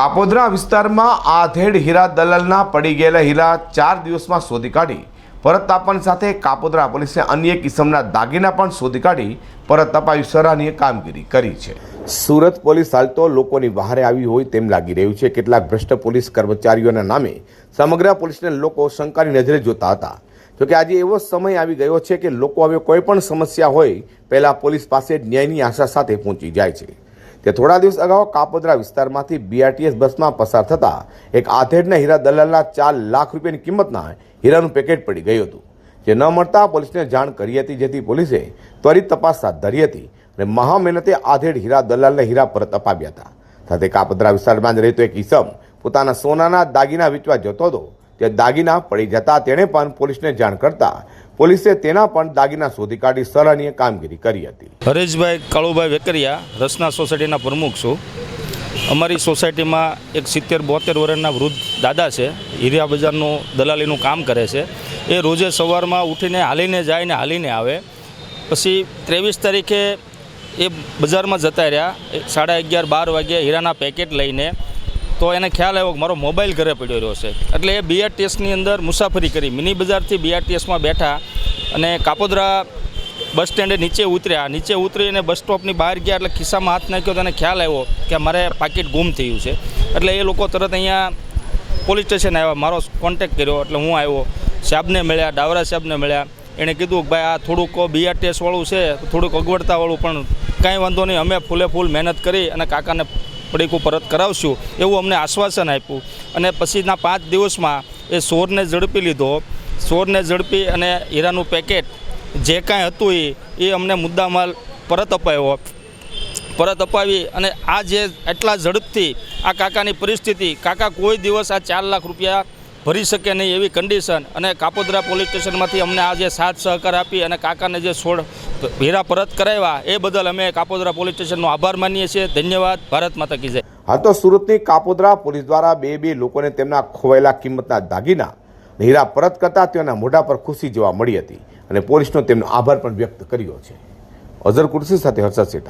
કાપોદ્રા વિસ્તારમાં આધેડ હીરા દલાલના પડી ગયેલા હીરા ચાર દિવસમાં શોધી કાઢી. પરત આપવાની સાથે કાપોદ્રા પોલીસે અન્ય કિસમના દાગીના પણ શોધી કાઢી. પરત અપાવી સરાહનીય કામગીરી કરી છે. સુરત પોલીસ હાલ તો લોકોની વહારે આવી હોય તેમ લાગી રહ્યું છે. કેટલાક ભ્રષ્ટ પોલીસ કર્મચારીઓના નામે સમગ્ર પોલીસને લોકો શંકાની નજરે જોતા હતા. જોકે આજે એવો સમય આવી ગયો છે કે લોકો હવે કોઈ પણ સમસ્યા હોય, પહેલાં પોલીસ પાસે ન્યાયની આશા સાથે પહોંચી જાય છે. તે થોડા દિવસ અગાઉ કાપોદ્રા વિસ્તારમાંથી બીઆરટીએસ બસમાં પસાર થતા એક આધેડના હીરા દલાલના ચાર લાખ રૂપિયાની કિંમતના હીરાનું પેકેટ પડી ગયું હતું. જે ન મળતા પોલીસને જાણ કરી હતી, જેથી પોલીસે ત્વરિત તપાસ હાથ ધરી હતી અને મહા મહેનતે આધેડ હીરા દલાલને હીરા પરત અપાવ્યા હતા. સાથે કાપોદ્રા વિસ્તારમાં જ રહેતો એક ઈસમ પોતાના સોનાના દાગીના વેચવા જતો હતો. તે દાગીના પડી જતા તેણે પણ પોલીસને જાણ કરતા પોલીસે તેના પણ દાગીના શોધી કાઢી સરાહનીય કામગીરી કરી હતી. હરેશભાઈ કાળુભાઈ વેકરિયા, રસના સોસાયટીના પ્રમુખ છું. અમારી સોસાયટીમાં એક સિત્તેર બોતેર વર્ષના વૃદ્ધ દાદા છે. હીરા બજારનું દલાલીનું કામ કરે છે. એ રોજે સવારમાં ઉઠીને હાલીને જાય ને હાલીને આવે. પછી ત્રેવીસ તારીખે એ બજારમાં જતા રહ્યા. સાડા અગિયાર બાર વાગ્યે હીરાના પેકેટ લઈને તો એને ખ્યાલ આવ્યો કે મારો મોબાઈલ ઘરે પડ્યો રહ્યો છે. એટલે એ બીઆરટીએસની અંદર મુસાફરી કરી. મિની બજારથી બીઆરટીએસમાં બેઠા અને કાપોદરા બસ સ્ટેન્ડે નીચે ઉતર્યા. નીચે ઉતરીને બસ સ્ટોપની બહાર ગયા એટલે ખિસ્સામાં હાથ નાખ્યો તો એને ખ્યાલ આવ્યો કે મારે પાકીટ ગુમ થયું છે. એટલે એ લોકો તરત અહીંયા પોલીસ સ્ટેશન આવ્યા. મારો કોન્ટેક કર્યો એટલે હું આવ્યો. સાહેબને મળ્યા, ડાવરા સાહેબને મળ્યા. એણે કીધું કે ભાઈ, આ થોડુંક બીઆરટીએસવાળું છે, થોડુંક અગવડતાવાળું, પણ કાંઈ વાંધો નહીં. અમે ફૂલે ફૂલ મહેનત કરી અને કાકાને પડીકું પરત કરાવશું એવું અમને આશ્વાસન આપ્યું. અને પછીના પાંચ દિવસમાં એ સોરને ઝડપી લીધો. સોરને ઝડપી અને હીરાનું પેકેટ જે કાંઈ હતું એ એ અમને મુદ્દામાલ પરત અપાયો. પરત અપાવી અને આ જે એટલા ઝડપથી આ કાકાની પરિસ્થિતિ, કાકા કોઈ દિવસ આ ચાર લાખ રૂપિયા ભરી શકે નહીં એવી કન્ડિશન અને કાપોદ્રા પોલીસ સ્ટેશનમાંથી અમને આ જે સાથ સહકાર આપી અને કાકાને જે છોડ હીરા પરત કરાવ્યા, એ બદલ અમે કાપોદરા પોલીસ સ્ટેશનનો આભાર માનીએ છીએ. ધન્યવાદ. ભારત માતા કી જય. હાલ તો સુરતની કાપોદરા પોલીસ દ્વારા બે બે લોકોને તેમના ખોવાયેલા કિંમતના દાગીના હીરા પરત કરતા તેઓના મોઢા પર ખુશી જોવા મળી હતી અને પોલીસનો તેમનો આભાર પણ વ્યક્ત કર્યો છે. અઝર કુર્સી સાથે હર્ષદ શેઠા.